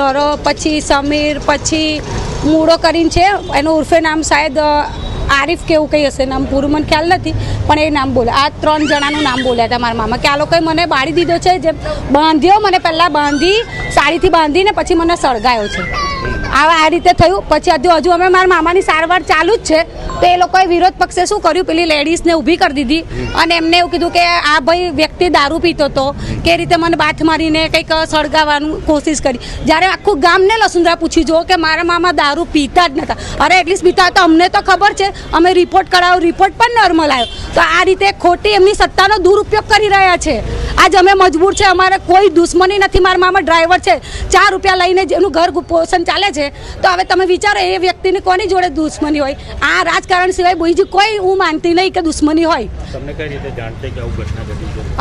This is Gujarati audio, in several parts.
ધરો પછી સમીર, પછી મૂળો કરીને છે, એનું ઉર્ફે નામ શાયદ આરીફ આરિફ કે એવું કંઈ હશે, નામ પૂરું મને ખ્યાલ નથી, પણ એ નામ બોલે. આ ત્રણ જણાનું નામ બોલ્યા હતા મારા મામા, કે આ લોકોએ મને બાળી દીધો છે, જે બાંધ્યો, મને પહેલાં બાંધી, સાડીથી બાંધીને પછી મને સળગાયો છે. આ આ રીતે થયું. પછી હજુ હજુ અમે મારા મામાની સારવાર ચાલુ જ છે. તો એ લોકોએ વિરોધ પક્ષે શું કર્યું? પેલી લેડીઝને ઊભી કરી દીધી. અને એમને એવું કીધું કે આ ભાઈ વ્યક્તિ દારૂ પીતો હતો. કે રીતે મને બાથ મારીને કંઈક સળગાવવાનું કોશિશ કરી. જ્યારે આખું ગામને લસુંદરા પૂછી જુઓ કે મારા મામા દારૂ પીતા જ નહોતા અરે, એટલીસ્ટ પીતા તો અમને તો ખબર છે. અમે રિપોર્ટ કરાવ્યો રિપોર્ટ પણ નોર્મલ આવ્યો. તો આ રીતે ખોટી એમની સત્તાનો દુરુપયોગ કરી રહ્યા છે. આજ અમે મજબૂર છે અમારે કોઈ દુશ્મની નથી મારા મામા ડ્રાઈવર છે ચાર રૂપિયા લઈને જેનું ઘર પોષણ ચાલે છે. તો હવે તમે વિચારો એ વ્યક્તિની કોની જોડે દુશ્મની હોય? આ રાજકારણ સિવાય બીજી કોઈ હું માનતી નહીં કે દુશ્મની હોય.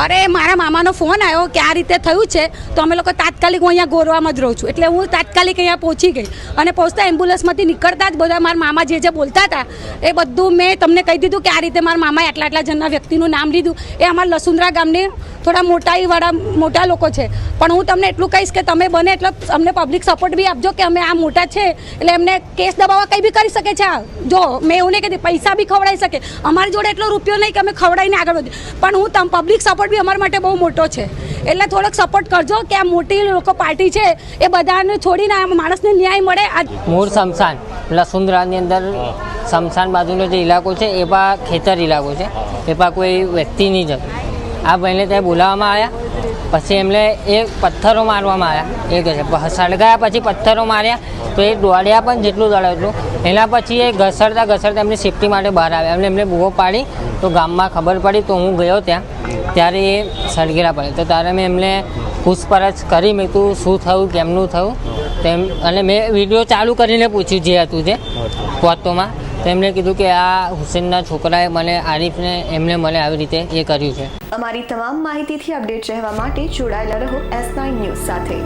અરે મારા મામાનો ફોન આવ્યો કે આ રીતે થયું છે તો અમે લોકો તાત્કાલિક હું અહીંયા ગોરવામાં જ રહું છું. એટલે હું તાત્કાલિક અહીંયા પહોંચી ગઈ અને પહોંચતા એમ્બ્યુલન્સમાંથી નીકળતા જ બધા મારા મામા જે જે બોલતા હતા એ બધું મેં તમને કહી દીધું કે આ રીતે મારા મામાએ આટલા આટલા જણના વ્યક્તિનું નામ લીધું. એ અમારા લસુંદરા ગામની થોડા મોટાઈવાળા મોટા લોકો છે. પણ હું તમને એટલું કહીશ કે તમે બને એટલે અમને પબ્લિક સપોર્ટ બી આપજો કે અમે આ મોટા છે. એટલે એમને કેસ દબાવવા કંઈ બી કરી શકે છે આ. જો મેં એવું નહીં કીધું પૈસા બી ખવડાવી શકે. અમારી જોડે એટલો રૂપિયો નહીં કે અમે ખવડાવીને આગળ વધીએ. પણ હું તમ પબ્લિક સપોર્ટ બી અમારા માટે બહુ મોટો છે. એટલે થોડોક સપોર્ટ કરજો કે આ મોટી લોકો પાર્ટી છે એ બધાને છોડીને આ માણસને ન્યાય મળે. આ મૂળ શમશાન લસુંદરાની અંદર શમશાન બાજુનો જે ઇલાકો છે એ પા ખેતર ઇલાકો છે. એ પા કોઈ વ્યક્તિ નહીં જતું. આ ભાઈને ત્યાં બોલાવવામાં આવ્યા. પછી એમને એ પથ્થરો મારવામાં આવ્યા. એ કહે છે સળગાયા પછી પથ્થરો માર્યા. તો એ દોડ્યા પણ જેટલું દોડ્યું એટલું. એના પછી એ ઘસરતા ઘસરતા એમની સેફટી માટે બહાર આવ્યા. એમને એમને બૂવો પાડી. તો ગામમાં ખબર પડી તો હું ગયો ત્યાં. ત્યારે એ સળગેલા પડે. તો ત્યારે મેં એમને પૂછપરછ કરી મેં તું શું થયું, કેમનું થયું. તેમ, અને મેં વીડિયો ચાલુ કરીને પૂછ્યું જે હતું તે વાતોમાં. તેમણે કીધું કે આ હુસેનના છોકરાએ મને આરીફને, એમને મને આવી રીતે એ કર્યું છે. અમારી તમામ માહિતીથી અપડેટ રહેવા માટે જોડાયેલા રહો એસ નાઇન ન્યૂઝ સાથે.